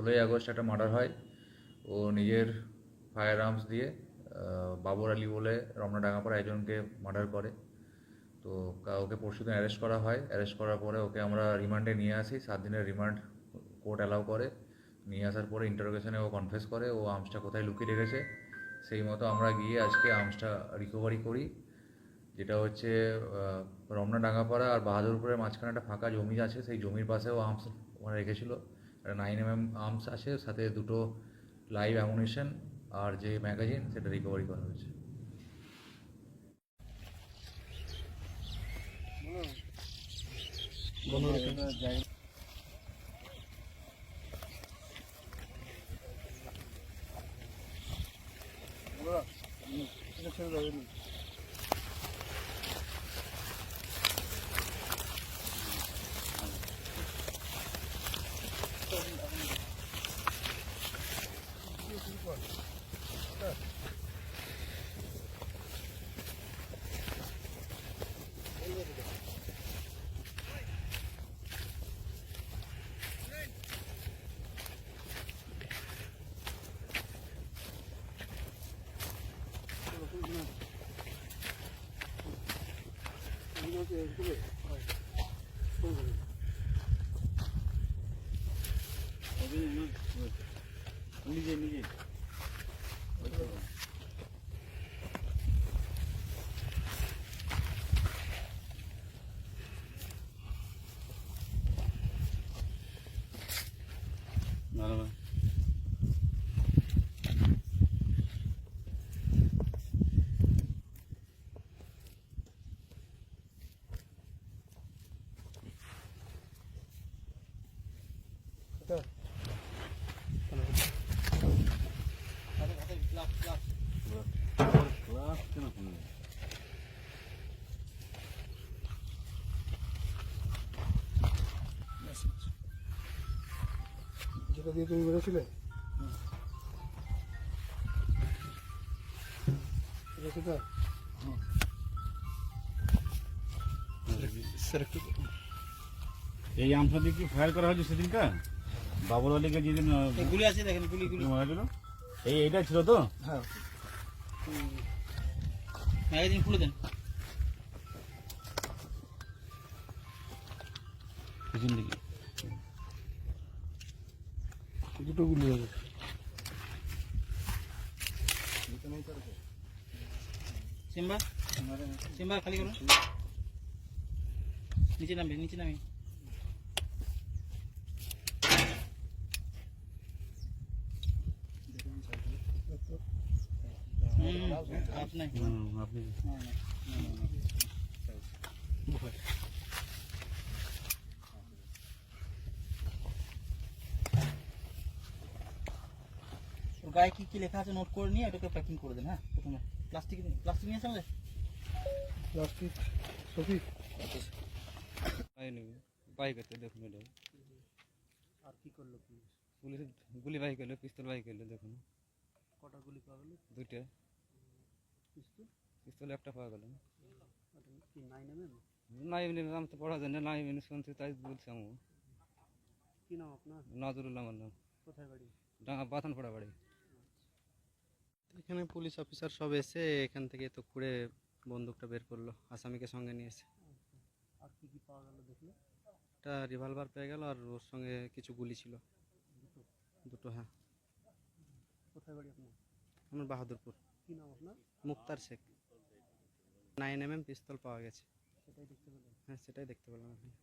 ষোলোই আগস্ট একটা মার্ডার হয়। ও নিজের ফায়ার আর্মস দিয়ে বাবর আলী বলে রমনা ডাঙ্গাপাড়া একজনকে মার্ডার করে। তো ওকে পরশুদিন অ্যারেস্ট করা হয়। অ্যারেস্ট করার পরে ওকে আমরা রিমান্ডে নিয়ে আসি। সাত দিনের রিমান্ড কোর্ট অ্যালাউ করে। নিয়ে আসার পরে ইন্টারোগেশনে ও কনফেস করে। ও আর্মসটা কোথায় লুকিয়ে রেখেছে, সেই মতো আমরা গিয়ে আজকে আর্মসটা রিকভারি করি। যেটা হচ্ছে রমনা ডাঙ্গাপাড়া আর বাহাদুরপুরের মাঝখানে একটা ফাঁকা জমি আছে। সেই জমির পাশেও আর্মস রেখেছিল। নাইন এম এম আর্মস আছে সাথে দুটো লাইভ অ্যামুনেশন আর যে ম্যাগাজিন সেটা রিকভারি করা হয়েছে। 번. 끝. 이제 이제 যেটা দিয়ে তুমি বেরোছিলে এটা এই আমসা দিয়ে কি ফায়ার করা হয়েছে সেদিনকার? বাবুর আলীকে যেদিন গুলি আছে দেখেন গুলি গুলি। মারা গেল। এই এইটা ছিল তো? হ্যাঁ। ম্যাগাজিন খুলে দেন। পিছন দিকে দুটো গুলি হবে। সিম্বা? সিম্বা খালি করো। নিচে নামবে নিচে নামি হুম, হাত নাই হুম, আপনি না, না, না, না, না। ওর গায়ে কি কি লেখা আছে? নোট করে নিয়ে এটাকে প্যাকিং করে দেন হ্যাঁ প্রথমে প্লাস্টিক প্লাস্টিক নিয়ে আসে আমাদের প্লাস্টিক সফি বাই করতে দেখুন এটা আর কি করল? পুলিশ পুলিশ গুলি বাই করল পিস্তল বাই করল দেখুন কটা গুলি পাওয়া গেলো? দুইটা। পিস্তল একটা পাওয়া গেল কি নাইন এম এম না এমনি আমি তো পড়া যায় না এমনি শুনছি তাই বলছি আমি। কি নাম আপনার? নজরুল আমার নাম। কোথায় বাড়ি? ডাঙা এখানে পুলিশ অফিসার সব এসে এখান থেকে তো খুঁড়ে বন্দুকটা বের করল আসামিকে সঙ্গে নিয়ে এসে। আর কি কি পাওয়া গেল দেখলে একটা রিভলভার পেয়ে গেল আর ওর সঙ্গে কিছু গুলি ছিল। দুটো হ্যাঁ। কোথায় বাড়ি আপনার? আমার বাহাদুরপুর। কি নাম আপনার? Muktar Sheikh. Nine M M pistol পাওয়া গেছে। সেটাই দেখতে পেলেন হ্যাঁ সেটাই দেখতে পেলাম এখানে